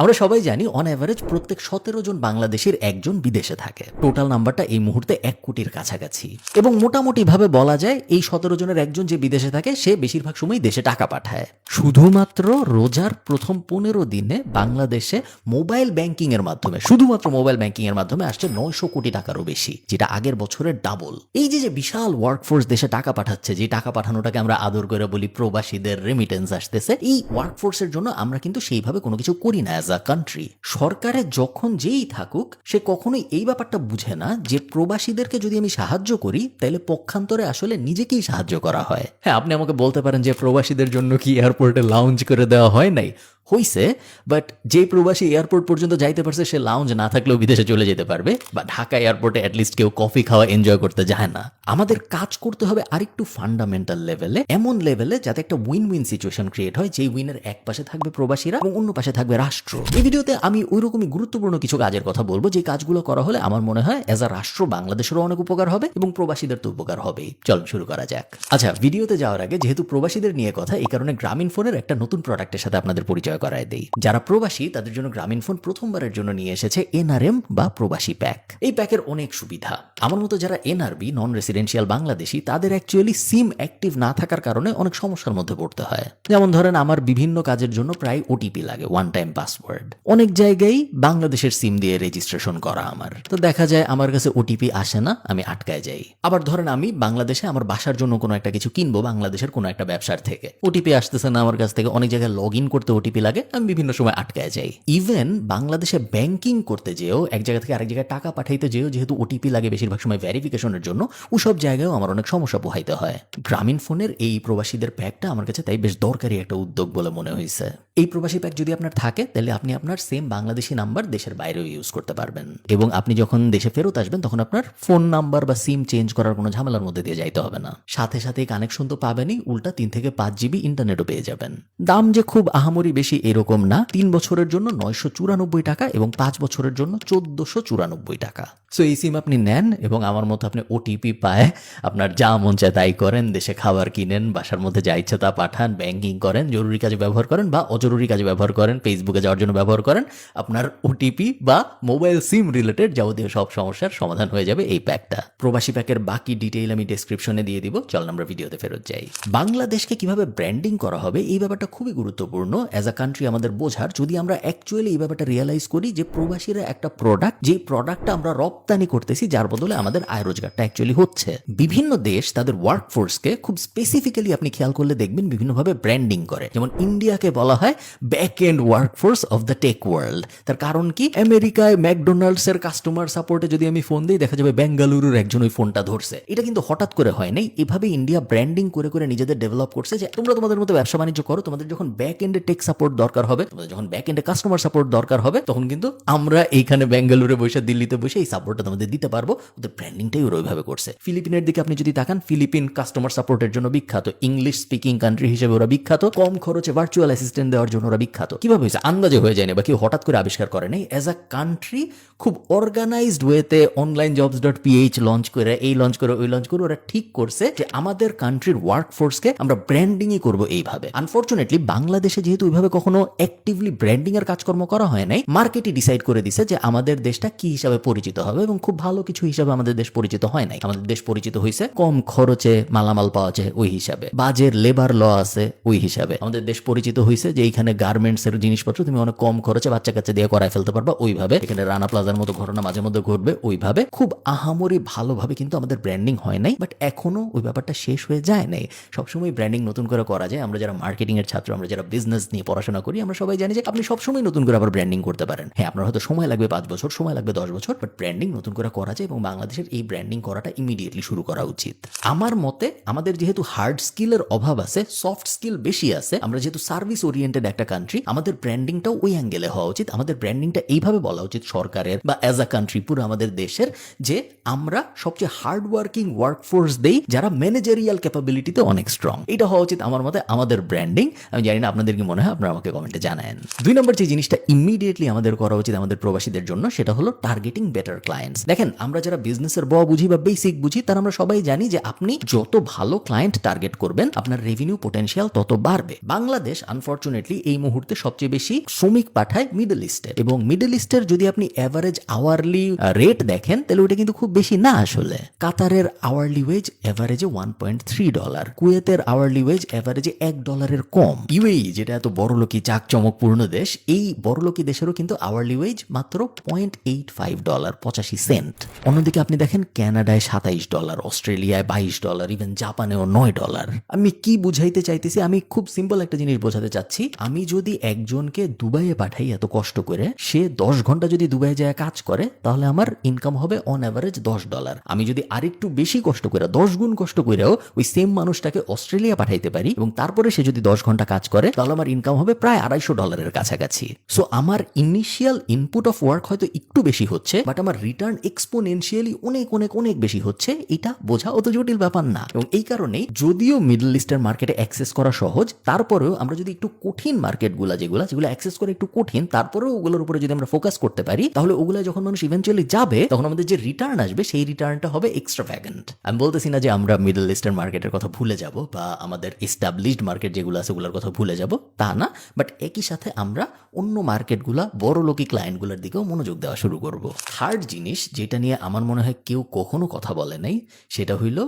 আমরা সবাই জানি অন অ্যাভারেজ প্রত্যেক সতেরো জন বাংলাদেশের একজন বিদেশে থাকে। টোটাল নাম্বারটা এই মুহূর্তে এক কোটির কাছাকাছি। এবং মোটামুটি ভাবে বলা যায়, এই সতেরো জনের একজন যে বিদেশে থাকে, সে বেশিরভাগ সময় দেশে টাকা পাঠায়। শুধুমাত্র রোজার প্রথম পনেরো দিনে বাংলাদেশে মোবাইল ব্যাংকিং এর মাধ্যমে, শুধুমাত্র মোবাইল ব্যাংকিং এর মাধ্যমে আসছে নয়শো কোটি টাকারও বেশি, যেটা আগের বছরের ডাবল এই যে যে বিশাল ওয়ার্কফোর্স দেশে টাকা পাঠাচ্ছে, যে টাকা পাঠানোটাকে আমরা আদর করে বলি, প্রবাসীদের রেমিটেন্স আসতেছে, এই ওয়ার্কফোর্সের জন্য আমরা কিন্তু সেইভাবে কোনো কিছু করি না আ কান্ট্রি সরকারে যখন যেই থাকুক, সে কখনোই এই ব্যাপারটা বুঝে না যে প্রবাসীদেরকে যদি আমি সাহায্য করি, তাহলে পক্ষান্তরে আসলে নিজেকেই সাহায্য করা হয়। হ্যাঁ আপনি আমাকে বলতে পারেন যে প্রবাসীদের জন্য কি এয়ারপোর্টে লাউঞ্জ করে দেওয়া হয় নাই? হইছে বাট যে প্রবাসী এয়ারপোর্ট পর্যন্ত যাইতে পারছে, সে লাউঞ্জ না থাকলেও বিদেশে চলে যেতে পারবে, বা ঢাকা এয়ারপোর্টে অ্যাটলিস্ট কেউ কফি খাওয়া এনজয় করতে যায় না। আমাদের কাজ করতে হবে আরেকটু ফান্ডামেন্টাল লেভেলে এমন লেভেলে যাতে একটা উইন উইন সিচুয়েশন ক্রিয়েট হয়, যেই উইনের এক পাশে থাকবে প্রবাসীরা এবং অন্য পাশে থাকবে রাষ্ট্র। এই ভিডিওতে আমি ওই রকমই গুরুত্বপূর্ণ কিছু কাজের কথা বলব, যে কাজগুলো করা হলে আমার মনে হয় অ্যাজ আ রাষ্ট্র বাংলাদেশেরও অনেক উপকার হবে এবং প্রবাসীদের তো উপকার হবেই। চল শুরু করা যাক। আচ্ছা ভিডিওতে যাওয়ার আগে যেহেতু প্রবাসীদের নিয়ে কথা, এই কারণে গ্রামীণ ফোনের একটা নতুন প্রোডাক্টের সাথে আপনাদের পরিচয় করায় দেই। যারা প্রবাসী, তাদের জন্য গ্রামীণ ফোন প্রথমবারের জন্য নিয়ে এসেছে এনআরএম বা প্রবাসী প্যাক। এই প্যাকের অনেক সুবিধা। আমার মতো যারা এনআরবি নন রেসিডেন্সিয়াল বাংলাদেশি, তাদের অ্যাকচুয়ালি সিম অ্যাক্টিভ না থাকার কারণে অনেক সমস্যার মধ্যে পড়তে হয়। যেমন ধরেন, আমার বিভিন্ন কাজের জন্য প্রায় ওটিপি লাগে ওয়ান টাইম পাসওয়ার্ড অনেক জায়গায় বাংলাদেশের সিম দিয়ে রেজিস্ট্রেশন করা আমার। তো দেখা যায়, আমার কাছে ওটিপি আসে না, আমি আটকায় যাই। আবার ধরেন, আমি বাংলাদেশে আমার বাসার জন্য কোনো একটা কিছু কিনবো, বাংলাদেশের কোনো একটা ব্যবসার থেকে। ওটিপি আসতেছে না আমার কাছ থেকে, অনেক জায়গায় লগ করতে ওটিপি লাগে, আমি বিভিন্ন সময় আটকায় যাই। ইভেন বাংলাদেশে ব্যাংকিং করতে যেও, এক জায়গা থেকে আরেক জায়গায় টাকা পাঠাইতে যেও, যেহেতু ওটিপি লাগে বেশিরভাগ সময় ভেরিফিকেশনের জন্য, ওসব জায়গায়ও আমার অনেক সমস্যা পোহাইতে হয়। গ্রামীণ ফোনের এই প্রবাসীদের প্যাকটা আমার কাছে তাই বেশ দরকারি একটা উদ্যোগ বলে মনে হয়েছে এই প্রবাসী প্যাক যদি আপনার থাকে, তাহলে আপনি আপনার সেম বাংলাদেশি নাম্বার দেশের বাইরেও ইউজ করতে পারবেন। এবং আপনি যখন দেশে ফেরত আসবেন, তখন আপনার ফোন নাম্বার বা সিম চেঞ্জ করার কোনো ঝামেলার মধ্যে দিয়ে যাইতে হবে না। সাথে সাথে কানেকশন তো পাবেনই, উল্টা তিন থেকে পাঁচ জিবি ইন্টারনেটও পেয়ে যাবেন। দাম যে খুব আহামরি বেশি এরকম না, তিন বছরের জন্য নয়শো চুরানব্বই টাকা এবং পাঁচ বছরের জন্য চোদ্দশো চুরানব্বই টাকা। সো এই সিম আপনি নেন এবং আমার মতো আপনি ওটিপি পায়, আপনার যা মন চায় তাই করেন, দেশে খাবার কিনেন, বাসার মধ্যে যা ইচ্ছা তা পাঠান ব্যাংকিং করেন, জরুরি কাজে ব্যবহার করেন বা অজরুরি কাজে ব্যবহার করেন ফেসবুকে যাওয়ার জন্য ব্যবহার করেন, আপনার ওটিপি বা মোবাইল সিম রিলেটেড যাবতীয় সব সমস্যার সমাধান হয়ে যাবে এই প্যাকটা প্রবাসী প্যাকের বাকি ডিটেইল আমি ডেসক্রিপশনে দিয়ে দিব, চল আমরা ভিডিওতে ফেরত যাই। বাংলাদেশকে কীভাবে ব্র্যান্ডিং করা হবে, এই ব্যাপারটা খুবই গুরুত্বপূর্ণ। অ্যাজ আ কান্ট্রি আমাদের বোঝার, যদি আমরা অ্যাকচুয়ালি এই ব্যাপারটা রিয়েলাইজ করি যে প্রবাসীরা একটা প্রোডাক্ট যে প্রোডাক্টটা আমরা রপ্তানি করতেছি, যার বদলে আমাদের আয় রোজগারটা অ্যাকচুয়ালি হচ্ছে। বিভিন্ন দেশ তাদের ওয়ার্কফোর্সকে খুব স্পেসিফিক্যালি আপনি খেয়াল করলে দেখবেন বিভিন্নভাবে ব্র্যান্ডিং করে। যেমন ইন্ডিয়াকে বলা হয় back end workforce of the tech world তার কারণ কি? আমেরিকায় ম্যাকডোনাল্ডস এর কাস্টমার সাপোর্টে যদি আমি ফোন দিই, দেখা যাবে বেঙ্গালুরুর একজন ওই ফোনটা ধরছে। এটা কিন্তু হঠাৎ করে হয় নাই। এভাবে ইন্ডিয়া ব্র্যান্ডিং করে করে নিজেদের ডেভেলপ করছে যে তোমরা তোমাদের মতো ব্যবসা বাণিজ্য করো, তোমাদের যখন ব্যাক এন্ডে টেক সাপোর্ট দরকার হবে। তোমাদের যখন ব্যাক এন্ডে কাস্টমার সাপোর্ট দরকার হবে, তখন কিন্তু আমরা এইখানে বেঙ্গালুরে বসে, দিল্লিতে বসে এই সাপোর্টটা তোমাদের দিতে পারব। ওদের ব্র্যান্ডিংটাই ওরা ওইভাবে করছে। ফিলিপিনের দিকে আপনি যদি তাকান, ফিলিপিন কাস্টমার সাপোর্টের জন্য বিখ্যাত। ইংলিশ স্পিকিং কান্ট্রি হিসেবে ওরা বিখ্যাত। কম খরচে ভার্চুয়াল অ্যাসিস্ট্যান্ট দেওয়ার জন্য ওরা বিখ্যাত। কীভাবে হয়েছে? আন্দাজে হয়ে যায় না বা কেউ হঠাৎ করে আবিষ্কার করে নাই। অ্যাজ আ কান্ট্রি খুব অর্গানাইজড ওয়েতে online jobs dot PH launch করে, এই লঞ্চ করে, ওই লঞ্চ করে ওরা ঠিক করছে যে আমাদের কান্ট্রির ওয়ার্ক ফোর্সকে আমরা ব্র্যান্ডিংই করব এইভাবে। আনফর্চুনেটলি বাংলাদেশে যেহেতু ওইভাবে কখনো অ্যাক্টিভলি ব্র্যান্ডিং এর কাজকর্ম করা হয় নাই। মার্কেটই ডিসাইড করে দিছে যে আমাদের দেশটা কি হিসাবে পরিচিত হবে এবং খুব ভালো কিছু হিসাবে আমাদের দেশ পরিচিত হয় নাই। আমাদের দেশ পরিচিত হয়েছে কম খরচে মালামাল পাওয়া যায় ওই হিসাবে। বাজের লেবার ল আছে ওই হিসাবে। আমাদের দেশ পরিচিত হয়েছে যে এইখানে গার্মেন্টস এর জিনিসপত্র তুমি অনেক কম খরচে বাচ্চা কাচ্চা দিয়ে করায় ফেলতে পারবা ওইভাবে। এখানে রানা প্লাজার মতো ঘটনা মাঝে মধ্যে ঘটবে ওইভাবে। খুব আহামরি ভালোভাবে কিন্তু আমাদের ব্র্যান্ডিং হয় নাই বাট এখনও ওই ব্যাপারটা শেষ হয়ে যায় নাই। সবসময় ব্র্যান্ডিং নতুন করে করা যায়। আমরা যারা মার্কেটিং এর ছাত্র, আমরা যারা বিজনেস নিয়ে পড়াশোনা করি, আমরা সবাই জানি যে আপনি সবসময় নতুন করে আবার ব্র্যান্ডিং করতে পারেন। হ্যাঁ আপনার হয়তো সময় লাগবে পাঁচ বছর, সময় লাগবে দশ বছর বাট ব্র্যান্ডিং নতুন করে করা যায় এবং বাংলাদেশের এই ব্র্যান্ডিং করাটা ইমিডিয়েটলি শুরু করা উচিত। আমার মতে, আমাদের যেহেতু হার্ড স্কিলের অভাব আছে সফট স্কিল বেশি আছে, আমরা যেহেতু সার্ভিস ওরিয়েন্টেড একটা কান্ট্রি আমাদের ব্র্যান্ডিংটাও ওই অ্যাঙ্গেলে হওয়া উচিত। আমাদের ব্র্যান্ডিংটা এইভাবে বলা উচিত সরকারের বা অ্যাজ আ কান্ট্রি পুরো আমাদের দেশের যে আমরা সবচেয়ে হার্ড ওয়ার্কিং ওয়ার্কফোর্স দেই, যারা ম্যানেজারিয়াল ক্যাপাবিলিটিতে অনেক স্ট্রং এটা হওয়া উচিত আমার মতে, আমাদের ব্র্যান্ডিং আমি জানি না আপনাদের কি মনে হয়, আপনারা আমাকে কমেন্টে জানান দুই নম্বর যে জিনিসটা ইমিডিয়েটলি আমাদের করা উচিত আমাদের প্রবাসীদের জন্য, সেটা হলো টার্গেটিং বেটার ক্লায়েন্টস দেখেন, আমরা যারা বিজনেসের ব বুঝি বা বেসিক বুঝি, তার আমরা সবাই জানি যে আপনি যত ভালো ক্লায়েন্ট টার্গেট করবেন, আপনার রেভিনিউ পোটেনশিয়াল তত বাড়বে। বাংলাদেশ আনফর্চুনেটলি এই মুহূর্তে সবচেয়ে বেশি শ্রমিক পাঠায় মিডল ইস্টে এবং মিডল ইস্টের যদি আপনি অ্যাভারেজ আওয়ারলি রেট দেখেন, তাহলে ওটা কিন্তু খুব বেশি না আসলে। কাতারের আওয়ারলি ওয়েজ অ্যাভারেজে ওয়ান পয়েন্ট থ্রি ডলার কুয়েতের আওয়ারলি ওয়েজ অ্যাভারেজে এক ডলারের কম। ইউএই যেটা এত বড়লোকি চাকচমকপূর্ণ দেশ, এই বড়লোকি দেশেরও কিন্তু আওয়ারলি ওয়েজ মাত্র পয়েন্ট এইট ফাইভ ডলার পঁচাশি সেন্ট। অন্যদিকে আপনি দেখেন ক্যানাডায় সাতাইশ ডলার, অস্ট্রেলিয়ায় বাইশ ডলার, ইভেন জাপানেও নয় ডলার। আমি কি বুঝাইতে চাইতেছি, আমি খুব সিম্পল একটা জিনিস বোঝাতে চাচ্ছি। আমি যদি একজনকে দুবাইয়ে পাঠাই এত কষ্ট করে, সে দশ ঘণ্টা যদি দুবাইয়ে যায় কাজ করে, তাহলে আমার ইনকাম হবে অন অ্যাভারেজ দশ ডলার। আমি যদি আরেকটু বেশি কষ্ট করে, দশ গুণ কষ্ট করেও ওই সেম মানুষটাকে অস্ট্রেলিয়া পাঠাইতে পারি এবং তারপরে সে যদি দশ ঘণ্টা কাজ করে, তাহলে আমার ইনকাম হবে প্রায় আড়াইশো ডলারের কাছাকাছি। সো আমার ইনিশিয়াল ইনপুট অফ ওয়ার্ক হয়তো একটু বেশি হচ্ছে বাট আমার রিটার্ন এক্সপোনেনশিয়ালি অনেক অনেক অনেক বেশি হচ্ছে, এটা বোঝা অত জটিল ব্যাপার না। এবং এই কারণেই যদিও মিডল ইস্টের মার্কেটে অ্যাক্সেস করা সহজ, তারপরেও আমরা যদি একটু কঠিন মার্কেটগুলো যেগুলো যেগুলো অ্যাক্সেস করে একটু কঠিন, তারপরেও ওগুলোর উপরে যদি আমরা ফোকাস করতে পারি, তাহলে ওগুলো যখন মানুষ ইভেন্চুয়ালি যাবে, তখন আমাদের যে রিটার্ন আসবে, সেই রিটার্নটা হবে এক্সট্রা ভ্যাগেন্ট আমি বলতেছি না যে আমরা মিডল ইস্টের মার্কেটের কথা ভুলে যাব, বা আমাদের এস্টাবলিশড মার্কেট যেগুলো আছে, ওগুলোর কথা ভুলে যাব, তা না। বাট একই সাথে আমরা অন্য মার্কেটগুলা, বড় লোকি ক্লায়েন্টগুলোর দিকেও মনোযোগ দেওয়া শুরু করব। থার্ড জিনিস যেটা নিয়ে আমার মনে হয় কেউ কখনো কথা বলে নাই, সেটা হইল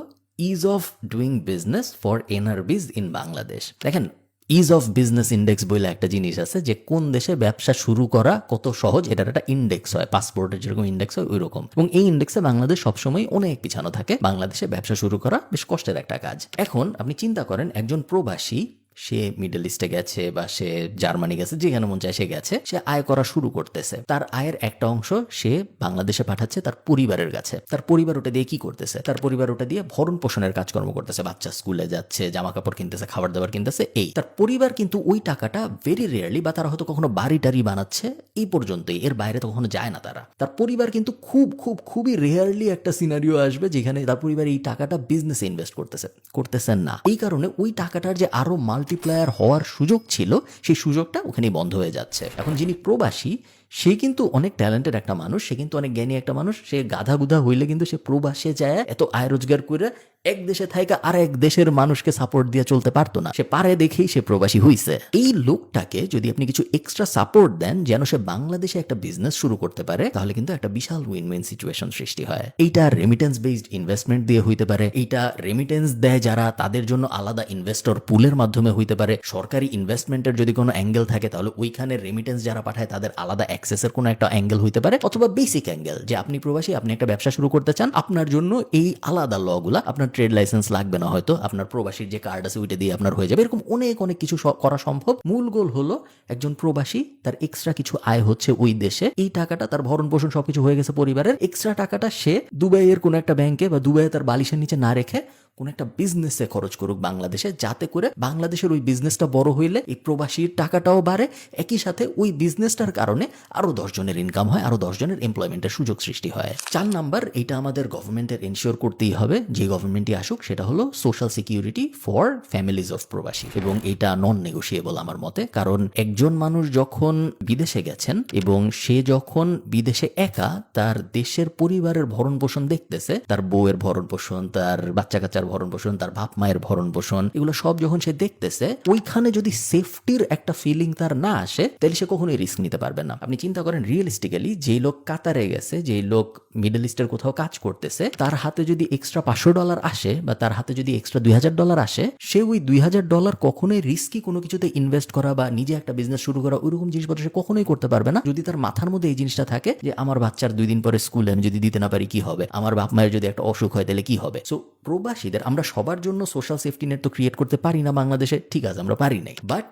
ease of doing business for NRBs in Bangladesh দেখেন ইজ অফ বিজনেস ইন্ডেক্স বলে একটা জিনিস আছে যে কোন দেশে ব্যবসা শুরু করা কত সহজ, এটার একটা ইন্ডেক্স হয় পাসপোর্টের যেরকম ইন্ডেক্স হয় ওই রকম এবং এই ইন্ডেক্সে বাংলাদেশ সবসময় অনেক পিছানো থাকে। বাংলাদেশে ব্যবসা শুরু করা বেশ কষ্টের একটা কাজ। এখন আপনি চিন্তা করেন, একজন প্রবাসী সে মিডল ইস্টে গেছে বা সে জার্মানি গেছে, যেখানে মন চায় সে গেছে, সে আয় করা শুরু করতেছে। তার আয়ের একটা অংশ সে বাংলাদেশে পাঠাচ্ছে তার পরিবারের কাছে। তার পরিবার ওটা দিয়ে কি করতেছে? তার পরিবার ওটা দিয়ে ভরণ পোষণের কাজকর্ম করতেছে। বাচ্চা স্কুলে যাচ্ছে জামা কাপড় কিনতেছে, খাবার দাবার কিনতেছে, এই। তার পরিবার কিন্তু ওই টাকাটা ভেরি রেয়ারলি বা তারা হয়তো কখনো বাড়ি টাড়ি বানাচ্ছে এই পর্যন্তই, এর বাইরে তো কখনো যায় না তারা। তার পরিবার কিন্তু খুব খুব, খুবই রেয়ারলি একটা সিনারিও আসবে যেখানে তার পরিবার এই টাকাটা বিজনেসে ইনভেস্ট করতেছে, করতেছেন না। এই কারণে ওই টাকাটার যে আরও মাল্টিপ্লায়ার হওয়ার সুযোগ ছিল সেই সুযোগটা ওখানেই বন্ধ হয়ে যাচ্ছে। এখন যিনি প্রবাসী সে কিন্তু অনেক ট্যালেন্টেড একটা মানুষ, সে কিন্তু অনেক জ্ঞানী একটা মানুষ, সে গাধা গুধা হইলে কিন্তু সে প্রবাসে যায়, এত আয় রোজগার করে এক দেশে থাইকা আর এক দেশের মানুষকে সাপোর্ট দিয়ে চলতে পারতো না। সে পারে দেখেই সে প্রবাসী হইছে। এই লোকটাকে যদি আপনি কিছু এক্সট্রা সাপোর্ট দেন, যেন সে বাংলাদেশে একটা বিজনেস শুরু করতে পারে, তাহলে কিন্তু একটা বিশাল উইন উইন সিচুয়েশন সৃষ্টি হয়। এইটা রেমিটেন্স বেসড ইনভেস্টমেন্ট দিয়ে হইতে পারে, এইটা রেমিটেন্স দেয় যারা, তাদের জন্য আলাদা ইনভেস্টর পুলের মাধ্যমে হইতে পারে। সরকারি ইনভেস্টমেন্টের যদি কোনো অ্যাঙ্গেল থাকে, তাহলে ওইখানে রেমিটেন্স যারা পাঠায়, তাদের আলাদা অ্যাক্সেসের কোনো একটা অ্যাঙ্গেল হইতে পারে, অথবা বেসিক অ্যাঙ্গেল যে আপনি প্রবাসী, আপনি একটা ব্যবসা শুরু করতে চান, আপনার জন্য এই আলাদা লগুলা আপনার ট্রেড লাইসেন্স লাগবে না হয়তো, আপনার প্রবাসীর যে কার্ড আছে ওইটা দিয়ে আপনার হয়ে যাবে। এরকম অনেক অনেক কিছু করা সম্ভব। মূল গোল হলো একজন প্রবাসী, তার এক্সট্রা কিছু আয় হচ্ছে ওই দেশে, এই টাকাটা তার ভরণ পোষণ সবকিছু হয়ে গেছে পরিবারের। এক্সট্রা টাকাটা সে দুবাইয়ের কোনো একটা ব্যাংকে বা দুবাইয়ে তার বালিশের নিচে না রেখে কোন একটা বিজনেসে খরচ করুক বাংলাদেশে, যাতে করে বাংলাদেশের ওই বিজনেসটা বড় হইলে এই প্রবাসীর টাকাটাও বাড়ে। একই সাথে ওই বিজনেসটার কারণে আরও দশ জনের ইনকাম হয়, আরও দশ জনের এমপ্লয়মেন্টের সুযোগ সৃষ্টি হয়। চার নাম্বার, এটা আমাদের গভর্নমেন্টের এনশিওর করতেই হবে, যে গভর্নমেন্টই আসুক, সেটা হলো social security for families of প্রবাসী। এবং এটা নন নেগোসিয়েবল আমার মতে, কারণ একজন মানুষ যখন বিদেশে গেছেন এবং সে যখন বিদেশে একা, তার দেশের পরিবারের ভরণ পোষণ দেখতেছে, তার বউয়ের ভরণ পোষণ, তার বাচ্চা কাচ্চার ভরণ পোষণ, তার বাপ মায়ের ভরণ পোষণ, এগুলো সব যখন সে দেখতেছে, ওইখানে যদি সেফটির একটা ফিলিং তার না আসে, তাহলে সে কখনোই রিস্ক নিতে পারবে না। আপনি চিন্তা করেন রিয়েলিস্টিক্যালি যেই লোক কাতারে গেছে, যেই লোক মিডল ইস্টের কোথাও কাজ করতেছে, তার হাতে যদি এক্সট্রা পাঁচশো ডলার আসে বা তার হাতে যদি এক্সট্রা দুই হাজার ডলার আসে, সে ওই দুই হাজার ডলার কখনোই রিস্কি কোনো কিছুতে ইনভেস্ট করা বা নিজে একটা বিজনেস শুরু করা ওইরকম জিনিসপত্র সে কখনোই করতে পারবে না। যদি তার মাথার মধ্যে এই জিনিসটা থাকে যে, আমার বাচ্চার দুই দিন পরে স্কুলে আমি যদি দিতে না পারি, কি হবে? আমার বাপ মায়ের যদি একটা অসুখ হয়, তাহলে কি হবে? সো প্রবাসীদের আমরা সবার জন্য সোশ্যাল সেফটি নেট তো ক্রিয়েট করতে পারি না বাংলাদেশে, ঠিক আছে, আমরা পারি নাই। বাট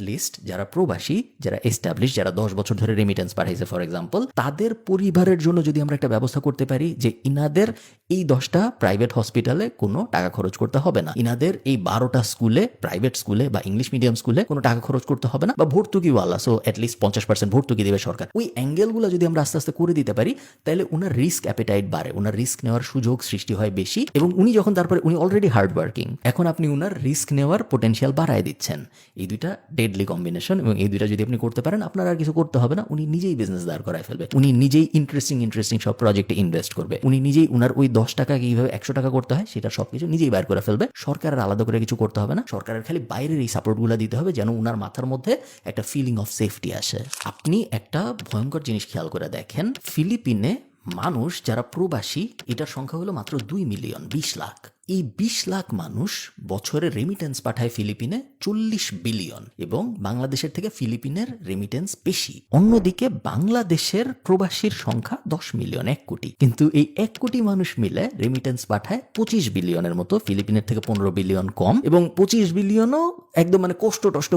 লিস্ট যারা প্রবাসী, যারা এস্টাবলিশ যারা দশ বছর ধরে রেমিটেন্স পাঠাইছে ফর এক্সাম্পল তাদের পরিবারের জন্য যদি আমরা একটা ব্যবস্থা করতে পারি যে ইনাদের এই দশটা প্রাইভেট হসপিটালে কোনো টাকা খরচ করতে হবে না। ইনাদের এই বারোটা স্কুলে প্রাইভেট স্কুলে বা ইংলিশ মিডিয়াম স্কুলে কোনো টাকা খরচ করতে হবে না। বা ভর্তুকিওয়ালা সো অ্যাটলিস্ট পঞ্চাশ পার্সেন্ট ভর্তুকি দেবে সরকার। ওই অ্যাঙ্গেলগুলো যদি আমরা আস্তে আস্তে করে দিতে পারি, তাহলে ওনার রিস্ক অ্যাপেটাইট বাড়ে ওনার রিস্ক নেওয়ার সুযোগ সৃষ্টি হয় বেশি। এবং উনি যখন তারপরে, উনি অলরেডি হার্ড ওয়ার্কিং এখন আপনি ওনার রিস্ক নেওয়ার পোটেনশিয়াল বাড়ায় দিচ্ছেন। এই দুইটা ডেডলি কম্বিনেশন এবং এই দুইটা যদি আপনি করতে পারেন, আপনার আর কিছু করতে হবে না। উনি নিজেই বিজনেস দাঁড় করায় ফেলবে। উনি নিজেই ইন্টারেস্টিং ইন্টারেস্টিং সব প্রজেক্টে ইনভেস্ট করবে। উনি নিজেই উনার ওই দশ টাকা কীভাবে একশো টাকা করতে হয়, সেটা সবকিছু নিজেই বাইর করে ফেলবে। সরকারের আলাদা করে কিছু করতে হবে না। সরকারের খালি বাইরের এই সাপোর্টগুলো দিতে হবে যেন উনার মাথার মধ্যে একটা ফিলিং অফ সেফটি আসে। আপনি একটা ভয়ঙ্কর জিনিস খেয়াল করে দেখেন, ফিলিপিনে মানুষ যারা প্রবাসী, এটার সংখ্যা হলো মাত্র দুই মিলিয়ন, বিশ লাখ। এই বিশ লাখ মানুষ বছরে রেমিটেন্স পাঠায় ফিলিপিনে চল্লিশ বিলিয়ন এবং বাংলাদেশের থেকে ফিলিপিনের রেমিটেন্স বেশি। অন্যদিকে বাংলাদেশের প্রবাসীর সংখ্যা দশ মিলিয়ন এক কোটি। কিন্তু এই এক কোটি মানুষ মিলে রেমিটেন্স পাঠায় পঁচিশ বিলিয়নের মতো, ফিলিপিনের থেকে পনেরো বিলিয়ন কম এবং পঁচিশ বিলিয়নও একদম মানে কষ্ট টষ্ট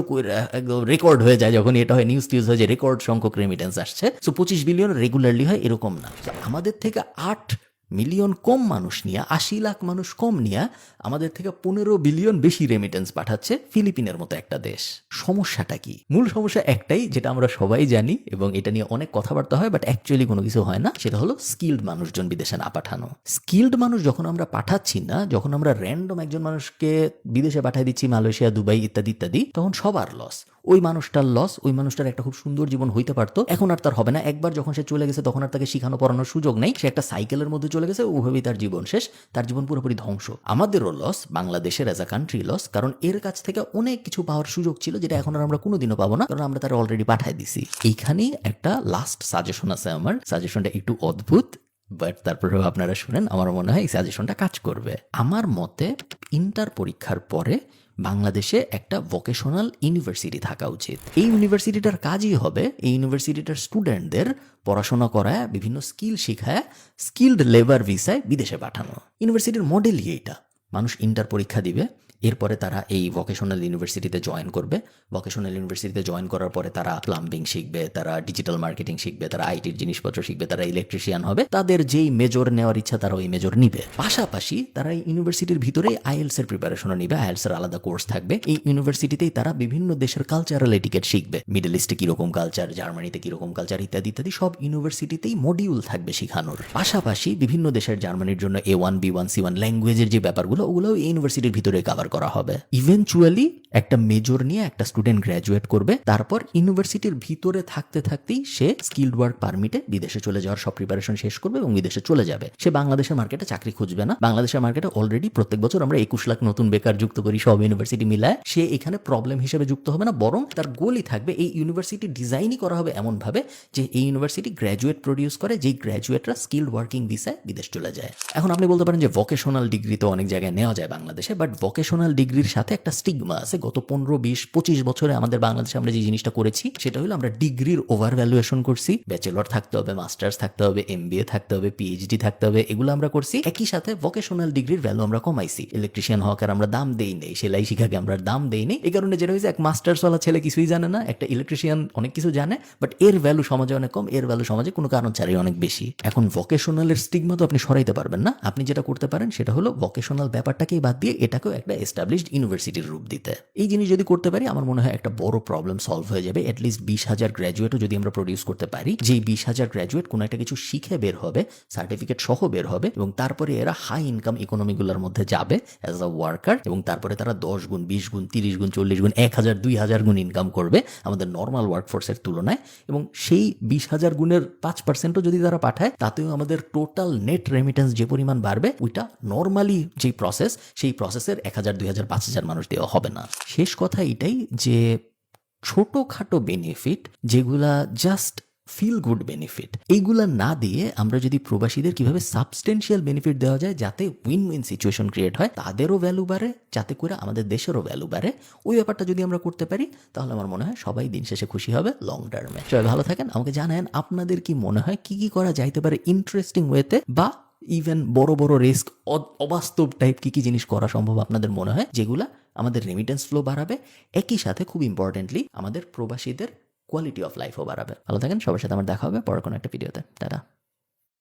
একদম রেকর্ড হয়ে যায় যখন এটা হয় নিউজ টিউজ হয় যে রেকর্ড সংখ্যক রেমিটেন্স আসছে। সো পঁচিশ বিলিয়ন রেগুলারলি হয়, এরকম না। আমাদের থেকে আট মিলিয়ন কম মানুষ নিয়ে, আশি লাখ মানুষ কম নিয়ে আমাদের থেকে পনেরো বিলিয়ন বেশি রেমিটেন্স পাঠাচ্ছে ফিলিপিনের মতো একটা দেশ। সমস্যাটা কি? মূল সমস্যা একটাই, যেটা আমরা সবাই জানি এবং এটা নিয়ে অনেক কথাবার্তা হয় বাট অ্যাকচুয়ালি কোনো কিছু হয় না, সেটা হলো স্কিল্ড মানুষজন বিদেশে না পাঠানো। স্কিল্ড মানুষ যখন আমরা পাঠাচ্ছি না, যখন আমরা র্যান্ডম একজন মানুষকে বিদেশে পাঠিয়ে দিচ্ছি, মালয়েশিয়া, দুবাই ইত্যাদি ইত্যাদি, তখন সবার লস ওই মানুষটার লস ওই মানুষটার একটা খুব সুন্দর জীবন হইতে পারতো, এখন আর তার হবে না। একবার যখন সে চলে গেছে, তখন আর তাকে শিখানো, পড়ানোর সুযোগ নেই। সে একটা সাইকেলের মধ্যে চলে গেছে ওভাবেই তার জীবন শেষ, তার জীবন পুরোপুরি ধ্বংস। আমাদেরও লস বাংলাদেশের অ্যাজ আ কান্ট্রি লস কারণ এর কাছ থেকে অনেক কিছু পাওয়ার সুযোগ ছিল যেটা এখন আর আমরা কোনোদিনও পাবো না, কারণ আমরা তারা অলরেডি পাঠাই দিছি। এইখানেই একটা লাস্ট সাজেশন আছে আমার। সাজেশনটা একটু অদ্ভুত বাট তারপরেও আপনারা শুনেন আমার মনে হয় এই সাজেশনটা কাজ করবে। আমার মতে ইন্টার পরীক্ষার পরে বাংলাদেশে একটা ভোকেশনাল ইউনিভার্সিটি থাকা উচিত। এই ইউনিভার্সিটিটার কাজই হবে, এই ইউনিভার্সিটিটার স্টুডেন্টদের পড়াশোনা করায় বিভিন্ন স্কিল শিখায় স্কিল্ড লেবার ভিসায় বিদেশে পাঠানো। ইউনিভার্সিটির মডেলই এইটা। মানুষ ইন্টার পরীক্ষা দিবে, এরপরে তারা এই ভোকেশনাল ইউনিভার্সিটিতে জয়েন করবে। ভোকেশনাল ইউনিভার্সিটিতে জয়েন করার পরে তারা প্লাম্বিং শিখবে, তারা ডিজিটাল মার্কেটিং শিখবে, তারা আইটির জিনিসপত্র শিখবে, তারা ইলেকট্রিশিয়ান হবে। তাদের যেই মেজর নেওয়ার ইচ্ছা তারা ওই মেজর নিবে। পাশাপাশি তারা ইউনিভার্সিটির ভিতরে আইএলস এর প্রিপারেশনও নিবে। আইএলস এর আলাদা কোর্স থাকবে। এই ইউনিভার্সিটিতেই তারা বিভিন্ন দেশের কালচারাল এটিকেট শিখবে। মিডল ইস্টে কীরকম কালচার জার্মানিতে কীরকম কালচার ইত্যাদি ইত্যাদি, সব ইউনিভার্সিটিতেই মডিউল থাকবে শেখানোর। পাশাপাশি বিভিন্ন দেশের জার্মানির জন্য A one B one C one ল্যাঙ্গুয়েজের যে ব্যাপারগুলো ওগুলো এই ইউনিভার্সিটির ভিতরে কভার করা হবে। ইভেনচুয়ালি একটা মেজর নিয়ে একটা স্টুডেন্ট গ্র্যাজুয়েট করবে, তারপর ইউনিভার্সিটির ভিতরে থাকতে থাকতেই সে স্কিল্ড ওয়ার্ক পারমিটে বিদেশে চলে যাওয়ার সব প্রিপারেশন শেষ করবে এবং বিদেশে চলে যাবে। সে বাংলাদেশের মার্কেটে চাকরি খুঁজবে না। বাংলাদেশের মার্কেটে অলরেডি প্রত্যেক বছর আমরা একুশ লাখ নতুন বেকার যুক্ত করি সব ইউনিভার্সিটি মিলায়। সে এখানে প্রবলেম হিসেবে যুক্ত হবে না, বরং তার গোলই থাকবে এই ইউনিভার্সিটি ডিজাইনই করা হবে এমনভাবে যে এই ইউনিভার্সিটি গ্র্যাজুয়েট প্রডিউস করে, যেই গ্র্যাজুয়েটরা স্কিল্ড ওয়ার্কিং ভিসায় বিদেশ চলে যায়। এখন আপনি বলতে পারেন যে ভোকেশনাল ডিগ্রি তো অনেক জায়গায় নেওয়া যায় বাংলাদেশে বাট ভোকেশনাল ডিগ্রির সাথে একটা স্টিগমা আছে। গত পনেরো, বিশ, পঁচিশ বছরে আমাদের বাংলাদেশে আমরা যে জিনিসটা করেছি, সেটা হলো আমরা ডিগ্রির ওভার ভ্যালুয়েশন করছি। ব্যাচেলর থাকতে হবে মাস্টার্স থাকতে হবে এম থাকতে হবে পিএইচডি থাকতে হবে, এগুলো আমরা করছি। একই সাথে ভোকেশনাল ডিগ্রির ভ্যালু আমরা কমাইছি। ইলেকট্রিশিয়ান হওয়াকে আমরা দাম দেই নেই, সেলাই শিখাকে আমরা দাম দেই নেই। এই কারণে যেটা হয়েছে, এক মাস্টার্স ওয়ালা ছেলে কিছুই জানে না, একটা ইলেকট্রিশিয়ান অনেক কিছু জানে বাট এর ভ্যালু সমাজে অনেক কম, এর ভ্যালু সমাজে কোনো কারণ ছাড়াই অনেক বেশি। এখন ভোকেশনালের স্টিগমা তো আপনি সরাইতে পারবেন না। আপনি যেটা করতে পারেন, সেটা হলো ভোকেশনাল ব্যাপারটাকেই বাদ দিয়ে এটাকেও একটা এস্টাবলিশড ইউনিভার্সিটির রূপ দিতে। এই জিনিস যদি করতে পারি, আমার মনে হয় একটা বড় প্রবলেম সলভ হয়ে যাবে। অ্যাটলিস্ট বিশ হাজার গ্র্যাজুয়েটও যদি আমরা প্রডিউস করতে পারি, যেই বিশ হাজার গ্র্যাজুয়েট কোনো একটা কিছু শিখে বের হবে সার্টিফিকেট সহ বের হবে এবং তারপরে এরা হাই ইনকাম ইকোনমিগুলোর মধ্যে যাবে অ্যাজ আ ওয়ার্কার এবং তারপরে তারা দশ গুণ, বিশ গুণ, তিরিশ গুণ, চল্লিশ গুণ, এক হাজার, দুই হাজার গুণ ইনকাম করবে আমাদের নর্মাল ওয়ার্কফোর্সের তুলনায় এবং সেই বিশ হাজার গুণের পাঁচ পার্সেন্টও যদি তারা পাঠায়, তাতেও আমাদের টোটাল নেট রেমিটেন্স যে পরিমাণ বাড়বে, ওইটা নর্মালি যেই প্রসেস সেই প্রসেসের এক হাজার, দুই হাজার, পাঁচ হাজার মানুষ দেওয়া হবে না। শেষ কথা এটাই যে, ছোটোখাটো বেনিফিট যেগুলা জাস্ট ফিল গুড বেনিফিট এইগুলা না দিয়ে আমরা যদি প্রবাসীদের কীভাবে সাবস্টেন্সিয়াল বেনিফিট দেওয়া যায় যাতে উইন উইন সিচুয়েশন ক্রিয়েট হয়, তাদেরও ভ্যালু বাড়ে, যাতে করে আমাদের দেশেরও ভ্যালু বাড়ে, ওই ব্যাপারটা যদি আমরা করতে পারি, তাহলে আমার মনে হয় সবাই দিন শেষে খুশি হবে লং টার্মে সবাই ভালো থাকেন, আমাকে জানান আপনাদের কি মনে হয়, কি কি করা যাইতে পারে ইন্টারেস্টিং ওয়েতে বা ইভেন বড় বড় রিস্ক অবাস্তব টাইপ কি কি জিনিস করা সম্ভব আপনাদের মনে হয়? যেগুলা আমাদের রেমিটেন্স ফ্লো বাড়াবে, একই সাথে খুব ইম্পর্টেন্টলি আমাদের প্রবাসীদের কোয়ালিটি অফ লাইফও বাড়াবে। ভালো থাকেন, সবার সাথে আমার দেখা হবে পরে কোনো একটা ভিডিওতে টাটা।